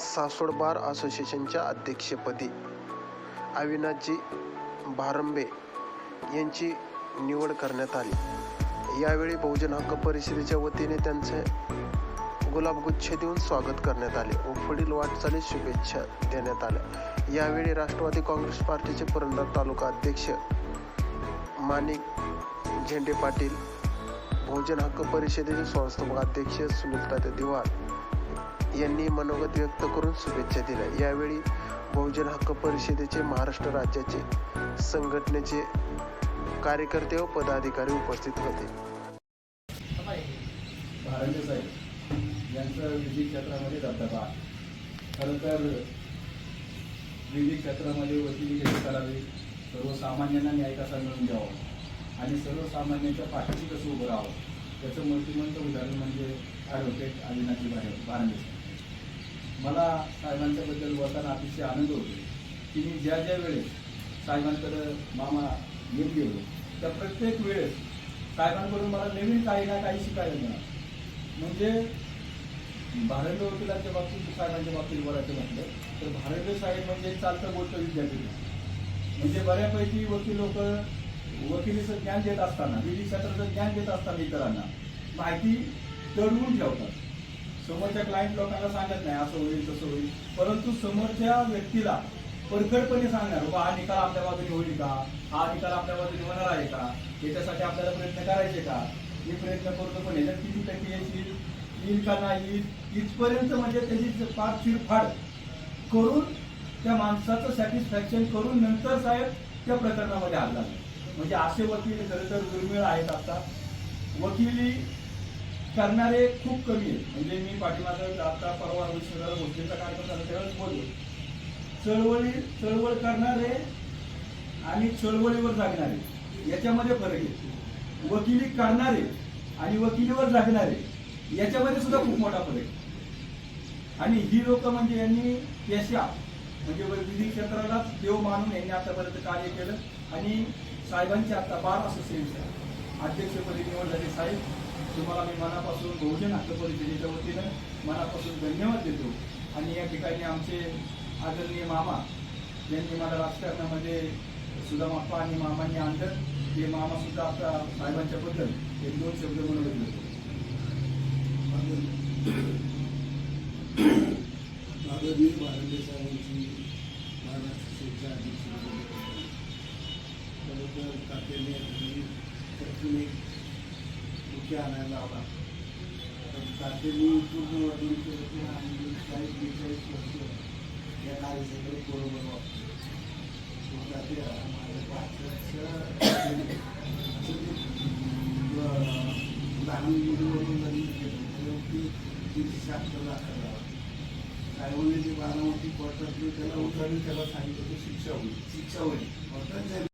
सासोड बार असोसिएशनच्या अध्यक्षपदी अविनाशजी भारंबे यांची निवड करण्यात आली. यावेळी बहुजन हक्क परिषदेच्या वतीने त्यांचे गुलाबगुच्छ देऊन स्वागत करण्यात आले व पुढील वाटचालीस शुभेच्छा देण्यात आल्या. यावेळी राष्ट्रवादी काँग्रेस पार्टीचे पुरंदर तालुका अध्यक्ष माणिक झेंडे पाटील बहुजन हक्क परिषदेचे संस्थापक अध्यक्ष सुनील दिवार यांनी मनोगत व्यक्त करून शुभेच्छा दिल्या. यावेळी बहुजन हक्क परिषदेचे महाराष्ट्र राज्याचे संघटनेचे कार्यकर्ते व पदाधिकारी उपस्थित होते. भारंडे साहेब यांचं विधी क्षेत्रामध्ये दबदबा खरं तर विधी क्षेत्रामध्ये वकिली कशी करावी सर्वसामान्यांना न्याय कसा मिळून द्यावा आणि सर्वसामान्यांच्या पाठीशी कसं उभं राहावं त्याचं मूर्तिमंत उदाहरण म्हणजे ॲडव्होकेट आदिनाथी भारे भारंडे साहेब. मला साहेबांच्याबद्दल बोलताना अतिशय आनंद होतो. की मी ज्या ज्या वेळेस साहेबांकडं मामा येत गेलो त्या प्रत्येक वेळेस साहेबांकडून मला नवीन काही ना काही शिकायला मिळालं. म्हणजे भारतीय वकिलांच्या बाबतीत साहेबांच्या बाबतीत बोलायचं म्हटलं तर भारतीय साहेब म्हणजे चालतं बोलतं विद्यापीठ. म्हणजे बऱ्यापैकी वकील लोक वकिलीचं ज्ञान देत असताना विधी क्षेत्राचं ज्ञान देत असताना इतरांना माहिती दडवून ठेवतात. समोरच्या क्लायंट लोकांना सांगत नाही असं होईल तसं होईल. परंतु समोरच्या व्यक्तीला परखडपणे सांगणार बाबा हा निकाल आपल्या बाजूने होईल का? हा निकाल आपल्या बाजूने होणार आहे का? याच्यासाठी आपल्याला प्रयत्न करायचे का? मी प्रयत्न करतो पण याच्यात किती टक्के येईल येईल का नाही येईल इथपर्यंत म्हणजे त्याची पाच चिरफाड करून त्या माणसाचं सॅटिस्फॅक्शन करून नंतर साहेब त्या प्रकरणामध्ये आला. म्हणजे असे वकील खरं तर दुर्मिळ आहेत आता. वकिली करणारे खूप कमी आहेत. म्हणजे मी पाठीमागं आता परवा विश्वनाथ गोष्टीचा कार्यक्रम झाला त्यावेळेस बोललो. चळवळी चळवळ करणारे आणि चळवळीवर जागणारे याच्यामध्ये फरक आहे. वकिली करणारे आणि वकिलीवर जागणारे याच्यामध्ये सुद्धा खूप मोठा फरक आहे. आणि ही लोक म्हणजे यांनी पेशा म्हणजे विधी क्षेत्रालाच देव मानून यांनी आतापर्यंत कार्य केलं. आणि साहेबांचे आता बार असोसिएशन अध्यक्षपदी निवड झाली साहेब तुम्हाला मी मनापासून बहुजन हक्क परिषदेच्या वतीनं मनापासून धन्यवाद देतो. आणि या ठिकाणी आमचे आदरणीय मामा यांनी मला राजकारणामध्ये सुदामाप्पा आणि मामांनी आणलं ते मामासुद्धा आता साहेबांच्या बद्दल एक दोन शब्द म्हणून देतो आदरणीय भारंडे साहेबांची महाराष्ट्र अध्यक्ष त्याबद्दल तात्याने आणि आणायला लावला. तर तात्यांनी पूर्ण वर्णन केलं की आम्ही चाळीस बेचाळीस वर्ष या कार्यक्रमाकडे बरोबर वापरतो तात्या माझ्या पाच लहान मुलीवरून लग्न केलं. त्याच्यावरती तीनशे शहात्तर दाखल साहेबांनी जे बारामती कोर्टातली त्याला उतरली त्याला सांगितलं की शिक्षा होईल. शिक्षा होईल.